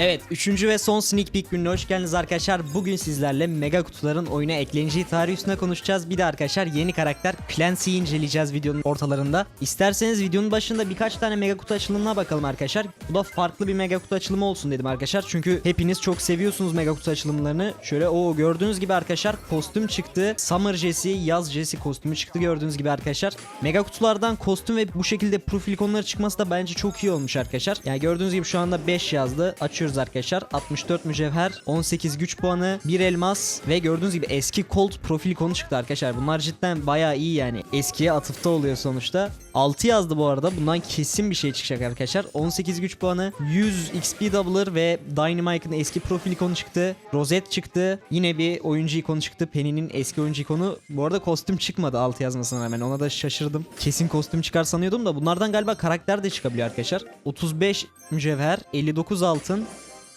Evet, üçüncü ve son sneak peek gününe hoş geldiniz arkadaşlar. Bugün sizlerle mega kutuların oyuna ekleneceği tarih üstüne konuşacağız. Bir de arkadaşlar yeni karakter Clancy'yi inceleyeceğiz videonun ortalarında. İsterseniz videonun başında birkaç tane mega kutu açılımına bakalım arkadaşlar. Bu da farklı bir mega kutu açılımı olsun dedim arkadaşlar. Çünkü hepiniz çok seviyorsunuz mega kutu açılımlarını. Şöyle o gördüğünüz gibi arkadaşlar kostüm çıktı. Summer Jesse, yaz Jesse kostümü çıktı gördüğünüz gibi arkadaşlar. Mega kutulardan kostüm ve bu şekilde profil ikonları çıkması da bence çok iyi olmuş arkadaşlar. Yani gördüğünüz gibi şu anda 5 yazdı. Açıyoruz arkadaşlar. 64 mücevher, 18 güç puanı, 1 elmas ve gördüğünüz gibi eski Colt profil ikonu çıktı arkadaşlar. Bunlar cidden bayağı iyi yani. Eskiye atıfta oluyor sonuçta. 6 yazdı bu arada. Bundan kesin bir şey çıkacak arkadaşlar. 18 güç puanı, 100 XP doubler ve Dynamite'ın eski profil ikonu çıktı. Rosette çıktı. Yine bir oyuncu ikonu çıktı. Penny'nin eski oyuncu ikonu. Bu arada kostüm çıkmadı 6 yazmasına rağmen. Ona da şaşırdım. Kesin kostüm çıkar sanıyordum da bunlardan galiba karakter de çıkabiliyor arkadaşlar. 35 mücevher, 59 altın,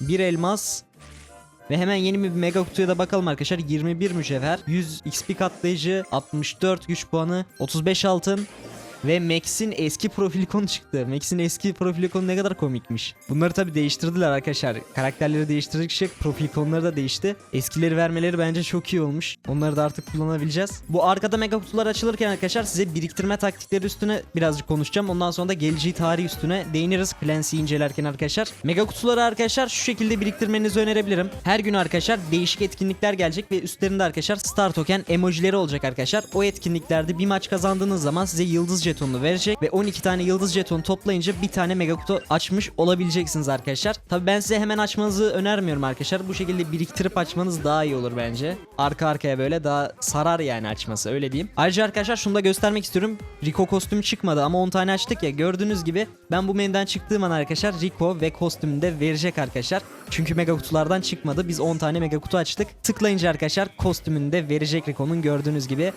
1 elmas, ve hemen yeni bir mega kutuya da bakalım arkadaşlar. 21 mücevher, 100 XP katlayıcı, 64 güç puanı, 35 altın ve Max'in eski profil ikonu çıktı. Max'in eski profil ikonu ne kadar komikmiş. Bunları tabi değiştirdiler arkadaşlar. Karakterleri değiştirdikçe profil ikonları da değişti. Eskileri vermeleri bence çok iyi olmuş. Onları da artık kullanabileceğiz. Bu arkada mega kutular açılırken arkadaşlar size biriktirme taktikleri üstüne birazcık konuşacağım. Ondan sonra da geleceği tarih üstüne değiniriz Clancy'yi incelerken arkadaşlar. Mega kutuları arkadaşlar şu şekilde biriktirmenizi önerebilirim. Her gün arkadaşlar değişik etkinlikler gelecek ve üstlerinde arkadaşlar Star Token emojileri olacak arkadaşlar. O etkinliklerde bir maç kazandığınız zaman size yıldız jetonunu verecek ve 12 tane yıldız jetonu toplayınca bir tane mega kutu açmış olabileceksiniz arkadaşlar. Tabi ben size hemen açmanızı önermiyorum arkadaşlar. Bu şekilde biriktirip açmanız daha iyi olur bence. Arka arkaya böyle daha sarar yani açması öyle diyeyim. Ayrıca arkadaşlar şunu da göstermek istiyorum. Rico kostümü çıkmadı ama 10 tane açtık ya gördüğünüz gibi ben bu menüden çıktığım an arkadaşlar Rico ve kostümü de verecek arkadaşlar. Çünkü mega kutulardan çıkmadı. Biz 10 tane mega kutu açtık. Tıklayınca arkadaşlar kostümünü de verecek Rico'nun gördüğünüz gibi.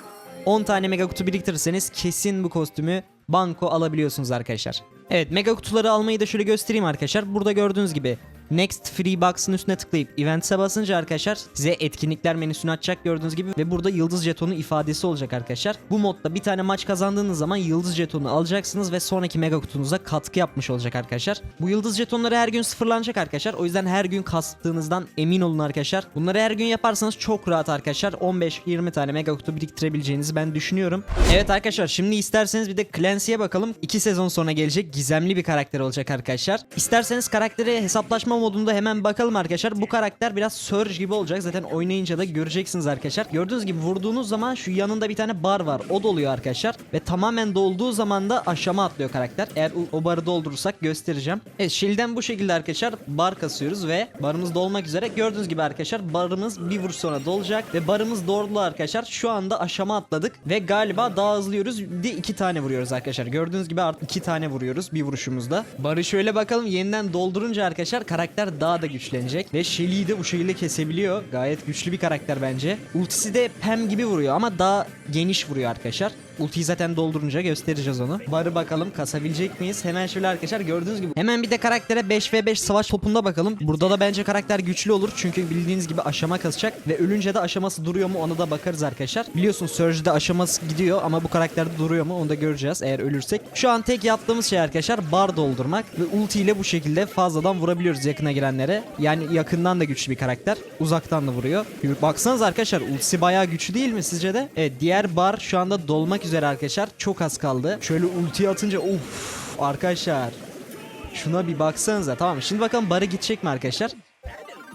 10 tane mega kutu biriktirirseniz kesin bu kostümü banko alabiliyorsunuz arkadaşlar. Evet mega kutuları almayı da şöyle göstereyim arkadaşlar. Burada gördüğünüz gibi Next Free Box'ın üstüne tıklayıp Events'e basınca arkadaşlar size etkinlikler menüsünü açacak gördüğünüz gibi ve burada yıldız jetonu ifadesi olacak arkadaşlar. Bu modda bir tane maç kazandığınız zaman yıldız jetonu alacaksınız ve sonraki mega kutunuza katkı yapmış olacak arkadaşlar. Bu yıldız jetonları her gün sıfırlanacak arkadaşlar. O yüzden her gün kastığınızdan emin olun arkadaşlar. Bunları her gün yaparsanız çok rahat arkadaşlar 15-20 tane mega kutu biriktirebileceğinizi ben düşünüyorum. Evet arkadaşlar şimdi isterseniz bir de Clancy'ye bakalım. 2 sezon sonra gelecek gizemli bir karakter olacak arkadaşlar. İsterseniz karakteri hesaplaşma modunda hemen bakalım arkadaşlar. Bu karakter biraz Surge gibi olacak. Zaten oynayınca da göreceksiniz arkadaşlar. Gördüğünüz gibi vurduğunuz zaman şu yanında bir tane bar var. O doluyor arkadaşlar. Ve tamamen dolduğu zaman da aşama atlıyor karakter. Eğer o, barı doldurursak göstereceğim. Evet shield'den bu şekilde arkadaşlar bar kasıyoruz ve barımız dolmak üzere. Gördüğünüz gibi arkadaşlar barımız bir vuruş sonra dolacak. Ve barımız doldu arkadaşlar. Şu anda aşama atladık. Ve galiba daha hızlıyoruz. Bir de iki tane vuruyoruz arkadaşlar. Gördüğünüz gibi artık iki tane vuruyoruz bir vuruşumuzda. Barı şöyle bakalım yeniden doldurunca arkadaşlar karakter daha da güçlenecek. Ve Shelly'yi de bu şekilde kesebiliyor. Gayet güçlü bir karakter bence. Ultisi de Pem gibi vuruyor ama daha geniş vuruyor arkadaşlar. Ultiyi zaten doldurunca göstereceğiz onu. Barı bakalım kasabilecek miyiz? Hemen şöyle arkadaşlar gördüğünüz gibi. Hemen bir de karaktere 5v5 savaş topunda bakalım. Burada da bence karakter güçlü olur. Çünkü bildiğiniz gibi aşama kasacak. Ve ölünce de aşaması duruyor mu ona da bakarız arkadaşlar. Biliyorsun Surge'de aşaması gidiyor ama bu karakterde duruyor mu onu da göreceğiz eğer ölürsek. Şu an tek yaptığımız şey arkadaşlar bar doldurmak. Ve ulti ile bu şekilde fazladan vurabiliyoruz yakına girenlere. Yani yakından da güçlü bir karakter. Uzaktan da vuruyor. Baksanız arkadaşlar ultisi bayağı güçlü değil mi sizce de? Evet diğer bar şu anda dolmak üzere arkadaşlar. Çok az kaldı. Şöyle ultiyi atınca uff arkadaşlar. Şuna bir baksanıza. Tamam şimdi bakalım barı gidecek mi arkadaşlar?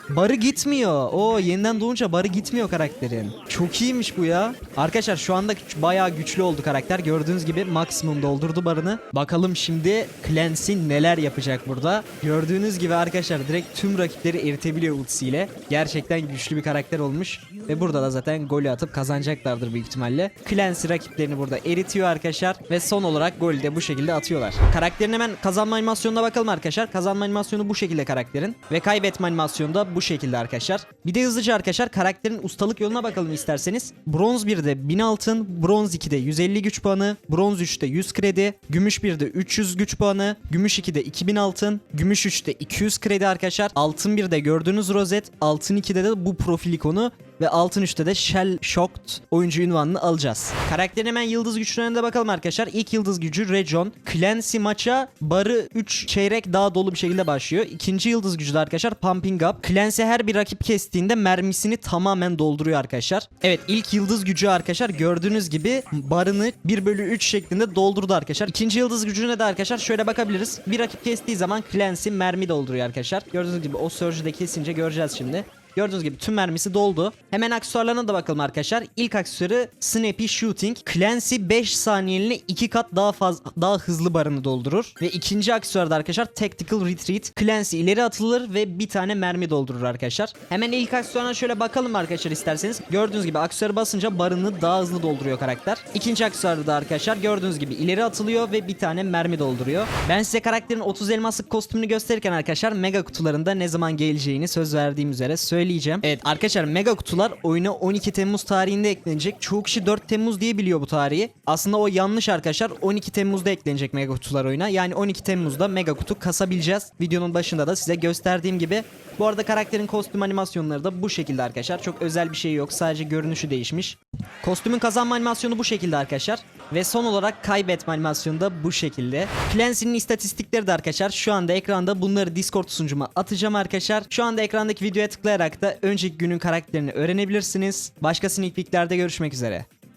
Barı gitmiyor. O yeniden doğunca barı gitmiyor karakterin. Çok iyiymiş bu ya. Arkadaşlar şu anda bayağı güçlü oldu karakter. Gördüğünüz gibi maksimum doldurdu barını. Bakalım şimdi Clancy neler yapacak burada. Gördüğünüz gibi arkadaşlar direkt tüm rakipleri eritebiliyor ultisiyle. Gerçekten güçlü bir karakter olmuş. Ve burada da zaten golü atıp kazanacaklardır büyük ihtimalle. Clancy rakiplerini burada eritiyor arkadaşlar. Ve son olarak golü de bu şekilde atıyorlar. Karakterin hemen kazanma animasyonuna bakalım arkadaşlar. Kazanma animasyonu bu şekilde karakterin. Ve kaybetme animasyonu da bu şekilde arkadaşlar. Bir de hızlıca arkadaşlar karakterin ustalık yoluna bakalım isterseniz. Bronz 1'de 1000 altın, bronz 2'de 150 güç puanı, bronz 3'te 100 kredi, gümüş 1'de 300 güç puanı, gümüş 2'de 2000 altın, gümüş 3'te 200 kredi arkadaşlar. Altın 1'de gördüğünüz rozet, altın 2'de de bu profil ikonu ve altın üstte de Shell Shocked oyuncu ünvanını alacağız. Karakterin hemen yıldız güçlerine de bakalım arkadaşlar. İlk yıldız gücü Region. Clancy maça barı 3 çeyrek daha dolu bir şekilde başlıyor. İkinci yıldız gücü de arkadaşlar Pumping Up. Clancy her bir rakip kestiğinde mermisini tamamen dolduruyor arkadaşlar. Evet ilk yıldız gücü arkadaşlar gördüğünüz gibi barını 1 bölü 3 şeklinde doldurdu arkadaşlar. İkinci yıldız gücüne de arkadaşlar şöyle bakabiliriz. Bir rakip kestiği zaman Clancy mermi dolduruyor arkadaşlar. Gördüğünüz gibi o Surge'ü de kesince göreceğiz şimdi. Gördüğünüz gibi tüm mermisi doldu. Hemen aksesuarlarına da bakalım arkadaşlar. İlk aksesuarı Snappy Shooting. Clancy 5 saniyeliğine 2 kat daha fazla daha hızlı barını doldurur. Ve ikinci aksesuarı da arkadaşlar Tactical Retreat. Clancy ileri atılır ve bir tane mermi doldurur arkadaşlar. Hemen ilk aksesuarına şöyle bakalım arkadaşlar isterseniz. Gördüğünüz gibi aksesuarı basınca barını daha hızlı dolduruyor karakter. İkinci aksesuarı da arkadaşlar gördüğünüz gibi ileri atılıyor ve bir tane mermi dolduruyor. Ben size karakterin 30 elmaslık kostümünü gösterirken arkadaşlar mega kutularında ne zaman geleceğini söz verdiğim üzere söyleyeceğim. Evet arkadaşlar mega kutular oyuna 12 Temmuz tarihinde eklenecek. Çoğu kişi 4 Temmuz diye biliyor bu tarihi. Aslında o yanlış arkadaşlar. 12 Temmuz'da eklenecek mega kutular oyuna. Yani 12 Temmuz'da mega kutu kasabileceğiz. Videonun başında da size gösterdiğim gibi. Bu arada karakterin kostüm animasyonları da bu şekilde arkadaşlar. Çok özel bir şey yok. Sadece görünüşü değişmiş. Kostümün kazanma animasyonu bu şekilde arkadaşlar. Ve son olarak kaybetme animasyonu da bu şekilde. Clancy'nin istatistikleri de arkadaşlar şu anda ekranda bunları Discord sunucuma atacağım arkadaşlar. Şu anda ekrandaki videoya tıklayarak da önceki günün karakterini öğrenebilirsiniz. Başka sneak peeklerde görüşmek üzere.